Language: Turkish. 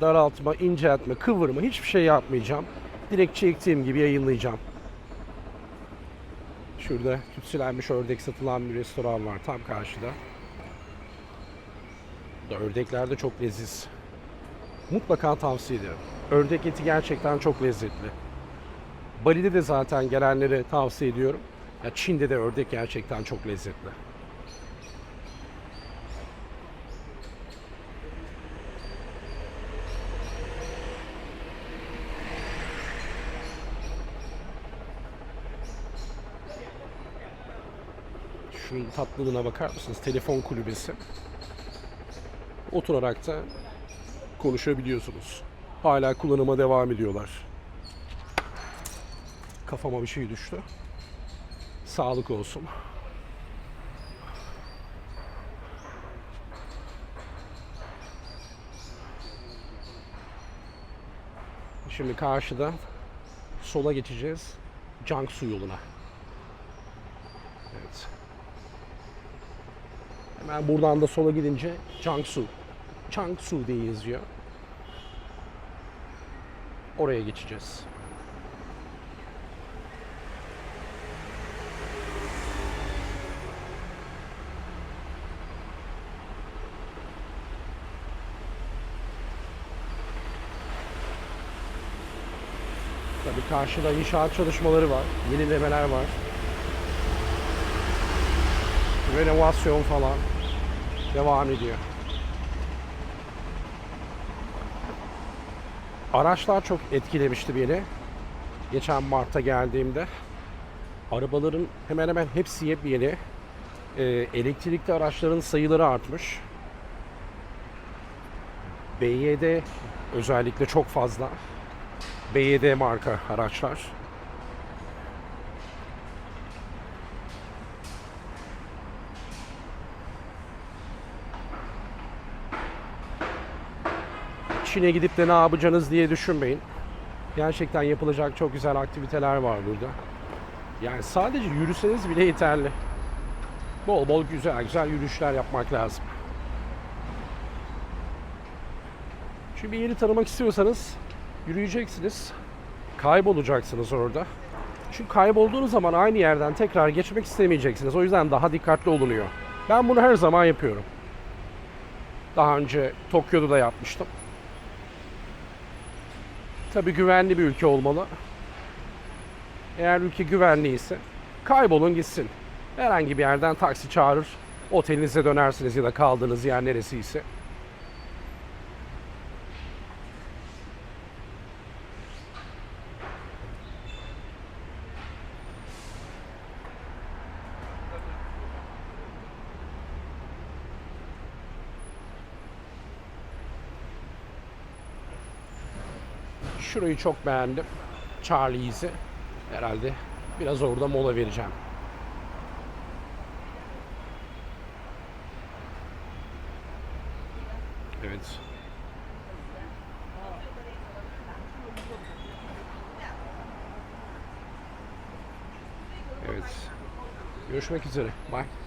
Daraltma, inceltme, kıvırma hiçbir şey yapmayacağım. Direkt çektiğim gibi yayınlayacağım. Şurada tütsülenmiş ördek satılan bir restoran var tam karşıda. Da ördekler de çok leziz. Mutlaka tavsiye ederim. Ördek eti gerçekten çok lezzetli. Bali'de de zaten gelenlere tavsiye ediyorum. Ya Çin'de de ördek gerçekten çok lezzetli. Şunun tatlılığına bakar mısınız? Telefon kulübesi. Oturarak da konuşabiliyorsunuz. Hala kullanıma devam ediyorlar. Kafama bir şey düştü. Sağlık olsun. Şimdi karşıda sola geçeceğiz. Jiangsu yoluna. Evet. Hemen buradan da sola gidince Jiangsu. Jiangsu diye yazıyor. Oraya geçeceğiz. Tabii karşıda inşaat çalışmaları var, yenilemeler var. Renovasyon falan devam ediyor. Araçlar çok etkilemişti beni. Geçen Mart'ta geldiğimde. Arabaların hemen hemen hepsi yepyeni. Ee, elektrikli araçların sayıları artmış. BYD özellikle çok fazla. BYD marka araçlar. Çin'e gidip de ne yapacaksınız diye düşünmeyin. Gerçekten yapılacak çok güzel aktiviteler var burada. Yani sadece yürüseniz bile yeterli. Bol bol güzel güzel yürüyüşler yapmak lazım. Şimdi bir yeri tanımak istiyorsanız yürüyeceksiniz. Kaybolacaksınız orada. Çünkü kaybolduğunuz zaman aynı yerden tekrar geçmek istemeyeceksiniz. O yüzden daha dikkatli olunuyor. Ben bunu her zaman yapıyorum. Daha önce Tokyo'da da yapmıştım. Tabi güvenli bir ülke olmalı. Eğer ülke güvenliyse kaybolun gitsin. Herhangi bir yerden taksi çağırır. Otelinize dönersiniz ya da kaldığınız yer neresiyse. Şurayı çok beğendim. Charlie's'i. Herhalde biraz orada mola vereceğim. Evet. Evet. Görüşmek üzere. Bye.